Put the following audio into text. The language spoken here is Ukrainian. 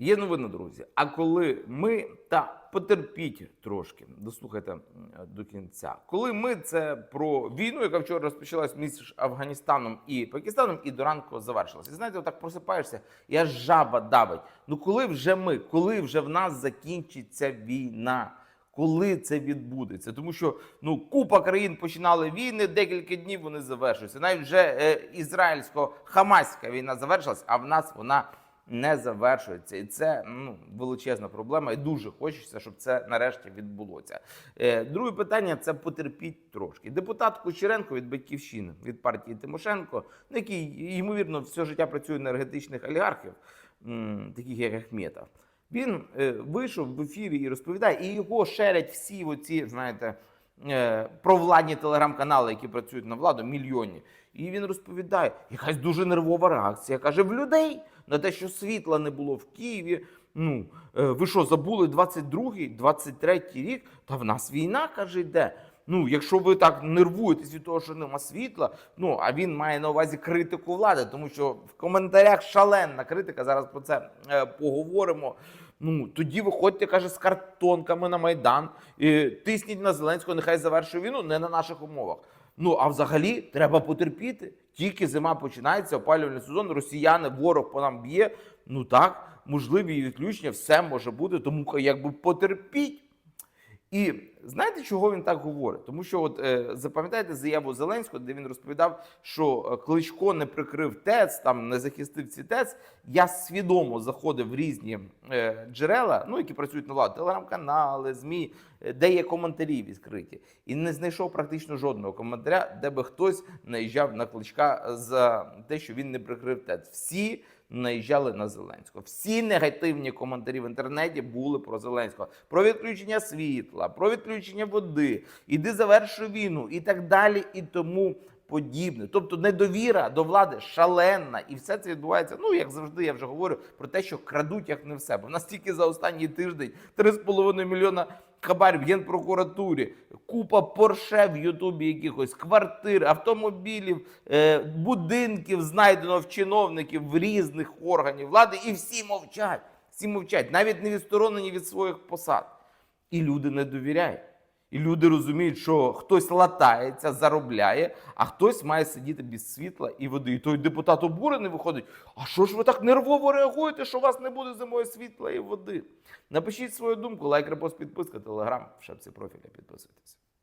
Є новина, друзі. А коли ми та потерпіть трошки, дослухайте до кінця. Коли ми це про війну, яка вчора розпочалась між Афганістаном і Пакистаном, і до ранку завершилася. І знаєте, отак просипаєшся, аж жаба давить. Ну коли вже ми, коли вже в нас закінчиться війна? Коли це відбудеться? Тому що ну купа країн починали війни, декілька днів вони завершуються. Навіть вже е, ізраїльсько-хамаська війна завершилась, а в нас вона не завершується. І це ну, величезна проблема. І дуже хочеться, щоб це нарешті відбулося. Е, друге питання це потерпіть трошки. Депутат Кучеренко від Батьківщини від партії Тимошенко, ну, який ймовірно все життя працює на енергетичних олігархів, таких як Ахметов. Він е, вийшов в ефірі і розповідає, і його шерять всі оці, знаєте, провладні телеграм-канали, які працюють на владу, мільйонні. І він розповідає, якась дуже нервова реакція. Каже, в людей на те, що світла не було в Києві. Ну, е, ви що, забули 22-й, 23-й рік? Та в нас війна, каже, йде. Ну, якщо ви так нервуєтесь від того, що нема світла, ну а він має на увазі критику влади, тому що в коментарях шаленна критика. Зараз про це е, поговоримо. Ну тоді виходьте, каже, з картонками на майдан, і тисніть на Зеленського, нехай завершує війну, не на наших умовах. Ну а взагалі треба потерпіти. Тільки зима починається, опалювальний сезон, росіяни, ворог по нам б'є. Ну так, можливі відключення, все може бути, тому якби потерпіть. І знаєте, чого він так говорить? Тому що, от е, запам'ятаєте заяву Зеленського, де він розповідав, що е, Кличко не прикрив ТЕЦ, там не захистив ці ТЕЦ. Я свідомо заходив в різні е, джерела, ну які працюють на владу, телеграм-канали, змі, де є коментарі відкриті, і не знайшов практично жодного коментаря, де би хтось наїжджав на кличка за те, що він не прикрив ТЕЦ. Всі наїжджали на Зеленського. Всі негативні коментарі в інтернеті були про Зеленського, про відключення світла, про відключення води, іди завершуй війну і так далі, і тому подібне. Тобто недовіра до влади шаленна, і все це відбувається. Ну як завжди, я вже говорю про те, що крадуть як не в себе. У нас тільки за останній тиждень 3,5 мільйона хабарів в генпрокуратурі, купа порше в Ютубі, якихось квартир, автомобілів, е, будинків знайдено в чиновників в різних органів влади, і всі мовчать. Всі мовчать, навіть не відсторонені від своїх посад. І люди не довіряють. І люди розуміють, що хтось латається, заробляє, а хтось має сидіти без світла і води. І той депутат обурений виходить. А що ж ви так нервово реагуєте, що у вас не буде зимою світла і води? Напишіть свою думку, лайк, репост, підписка, телеграм, в шапці профіля підписуйтесь.